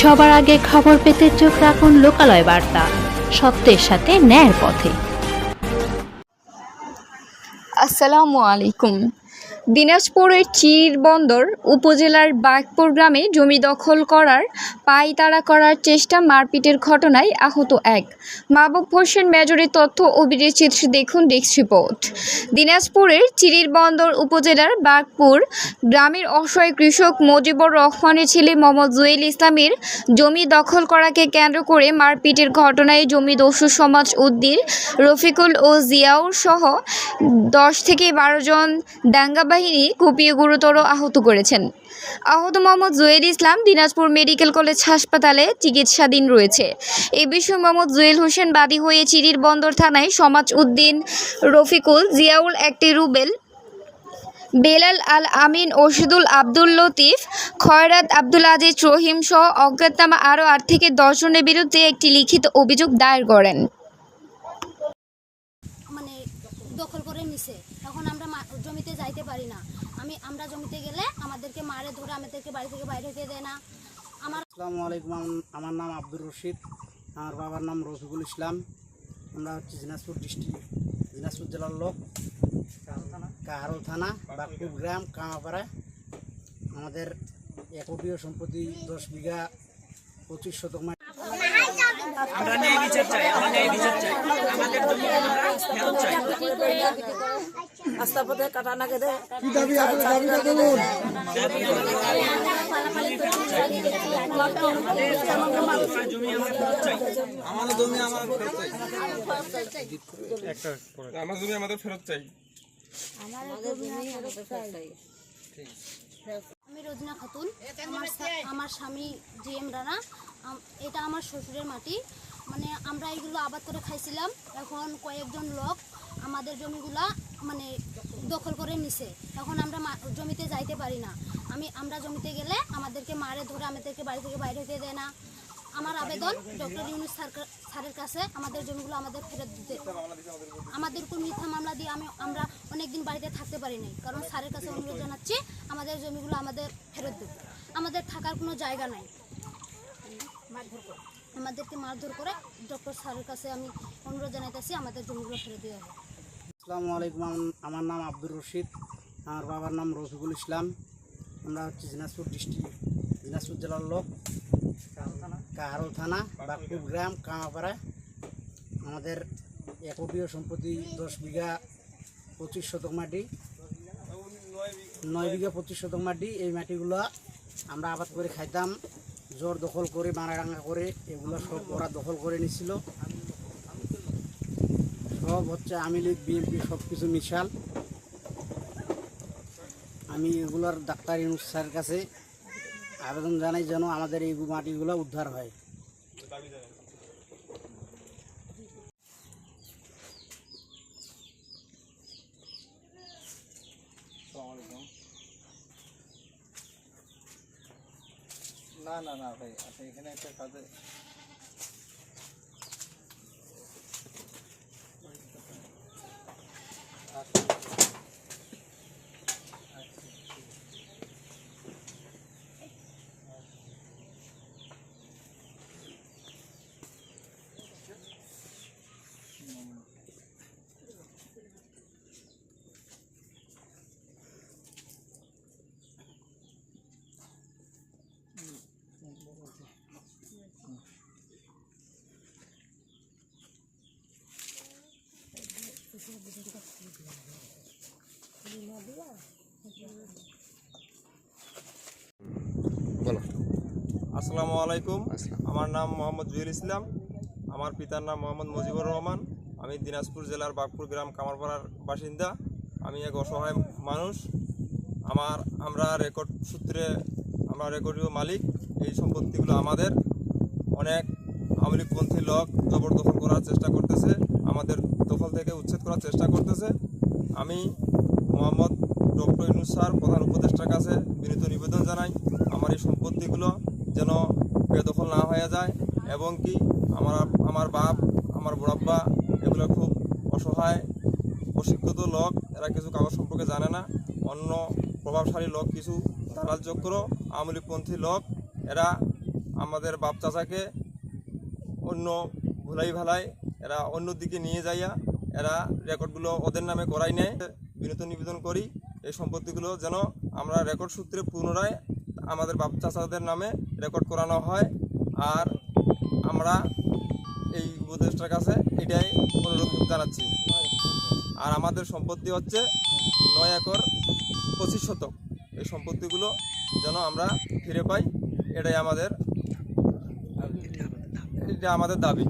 সবার আগে খবর পেতে চোখ রাখুন লোকালয় বার্তা। সত্যের সাথে ন্যায়ের পথে। আসসালামু আলাইকুম। দিনাজপুরের চিরবন্দর উপজেলার বাঘপুর গ্রামে জমি দখল করার পাইতাড়া করার চেষ্টা মারপিটের ঘটনায় আহত এক। মাহবুব হোসেন মেজরের তথ্য ও দেখুন ডেস্ক রিপোর্ট। দিনাজপুরের চিরিরবন্দর উপজেলার বাঘপুর গ্রামের অসহায় কৃষক মজিবুর রহমানের ছেলে মোহাম্মদ জুয়েল ইসলামের জমি দখল করাকে কেন্দ্র করে মারপিটের ঘটনায় জমি দস্যু সমাজ উদ্দিন রফিকুল ও জিয়াউর সহ দশ থেকে বারো জন দাঙ্গা বাহিনী কুপিয়ে গুরুতর আহত করেছেন। আহত মোহাম্মদ জুয়েল ইসলাম দিনাজপুর মেডিকেল কলেজ হাসপাতালে চিকিৎসাধীন রয়েছে। এ বিষয়ে মোহাম্মদ জুয়েল হোসেন বাদী হয়ে চিরির বন্দর থানায় সমাজ উদ্দিন রফিকুল জিয়াউল একটি রুবেল, বেলাল আল আমিন, ওষুদুল আব্দুল লতিফ, খয়রাত আব্দুল আজিজ রহিম সহ অজ্ঞাতনামা আরও আট থেকে দশ জনের বিরুদ্ধে একটি লিখিত অভিযোগ দায়ের করেন। মানে দখল করে নিছে। এখন আমরা মা- জমিতে যাইতে পারি না। আমি আমরা জমিতে গেলে আমাদেরকে মারে ধরে আমাদেরকে বাড়ি থেকে বাইরে হতে দেয় না। আমার আসসালামু আলাইকুম আমার নাম আব্দুর রশিদ। আমার বাবার নাম রফিকুল ইসলাম। আমরা হচ্ছে দিনাজপুর ডিস্ট্রিক্ট দিনাজপুর জেলার লোক। কাহারল থানা বাগপুর গ্রাম কামাপাড়া। আমাদের একটীয় সম্পত্তি দশ বিঘা পঁচিশ শতক মাটি। রাস্তা পথে কাটা না কেটে আমার জমি আমাদের ফেরত চাই। আমি রোজনা খাতুন। আমার স্বামী জি এম রানা এটা আমার শ্বশুরের মাটি। মানে আমরা এগুলো আবাদ করে খাইছিলাম। এখন কয়েকজন লোক আমাদের জমিগুলা মানে দখল করে নিছে। এখন আমরা জমিতে যাইতে পারি না। আমি আমরা জমিতে গেলে আমাদেরকে মারে ধরে আমাদেরকে বাড়ি থেকে বাইরে হতে দেয় না। আমার আবেদন ডক্টর ইউনুস স্যার- স্যারের কাছে আমাদের জমিগুলো আমাদের ফেরত দিতে। আমাদের উপর মিথ্যা মামলা দিয়ে আমি আমরা অনেকদিন বাড়িতে থাকতে পারি নাই। কারণ স্যারের কাছে অনুরোধ জানাচ্ছি আমাদের জমিগুলো আমাদের ফেরত দেবে আমাদের থাকার কোনো জায়গা নাই। আমাদেরকে মারধর করে ডক্টর স্যারের কাছে আমি অনুরোধ জানাইতেছি আমাদের জমিগুলো ফেরত দেওয়া হবে আসসালামু আলাইকুম আমার নাম আব্দুর রশিদ, আমার বাবার নাম রফিকুল ইসলাম। আমরা হচ্ছে দিনাজপুর ডিস্ট্রিক্ট, দিনাজপুর জেলার লোক। কাহারল থানা, বাগপুর গ্রাম, কামাপাড়া। আমাদের একটীয় সম্পত্তি দশ বিঘা পঁচিশ শতক মাটি, নয় বিঘা পঁচিশ শতক মাটি। এই মাটিগুলো আমরা আবাদ করে খাইতাম, জোর দখল করে মারাডাঙ্গা করে, এগুলো সব ওরা দখল করে নিছিল। সব হচ্ছে আমি লীগ বিএনপি সব কিছু মিশাল। আমি এগুলোর ডাক্তার ইউনুস স্যারের কাছে আবেদন জানাই যেন আমাদের এই মাটিগুলো উদ্ধার হয়। না না না, ভাই আচ্ছা এখানে একটা কাজে আসসালামু আলাইকুম। আমার নাম মোহাম্মদ জুয়েল ইসলাম। আমার পিতার নাম মোহাম্মদ মুজিবুর রহমান। আমি দিনাজপুর জেলার বাগপুর গ্রাম কামারপাড়ার বাসিন্দা। আমি এক অসহায় মানুষ। আমার আমরা রেকর্ড সূত্রে আমরা রেকর্ডীয় মালিক। এই সম্পত্তিগুলো আমাদের। অনেক আমলিকপন্থী লোক জবরদখল করার চেষ্টা করতেছে। আমাদের দখল থেকে উচ্ছেদ করার চেষ্টা করতেছে। আমি মোহাম্মদ ডক্টর ইনুস স্যার, প্রধান উপদেষ্টার কাছে বিনীত নিবেদন জানাই আমার এই সম্পত্তিগুলো যেন বেদখল না হয়ে যায় এবং কি আমার আমার বাপ, আমার বড়াব্বা এগুলো খুব অসহায়, অশিক্ষিত লোক, এরা কিছু কাগজ সম্পর্কে জানে না। অন্য প্রভাবশালী লোক কিছু দালাল চক্র আমলিপন্থী লোক, এরা আমাদের বাপ চাচাকে অন্য ভুলাই ভালাই, এরা অন্য দিকে নিয়ে যাইয়া এরা রেকর্ডগুলো ওদের নামে করাই নেয়। বিনোদন নিবেদন করি। এই সম্পত্তিগুলো যেন আমরা রেকর্ড সূত্রে পুনরায় আমাদের বাপ চাচাদের নামে রেকর্ড করানো হয়। আর আমরা এই উপদেষ্টার কাছে এটাই অনুরোধ জানাচ্ছি। আর আমাদের সম্পত্তি হচ্ছে নয় একর পঁচিশ শতক। এই সম্পত্তিগুলো যেন আমরা ফিরে পাই, এটাই আমাদের এটা আমাদের দাবি।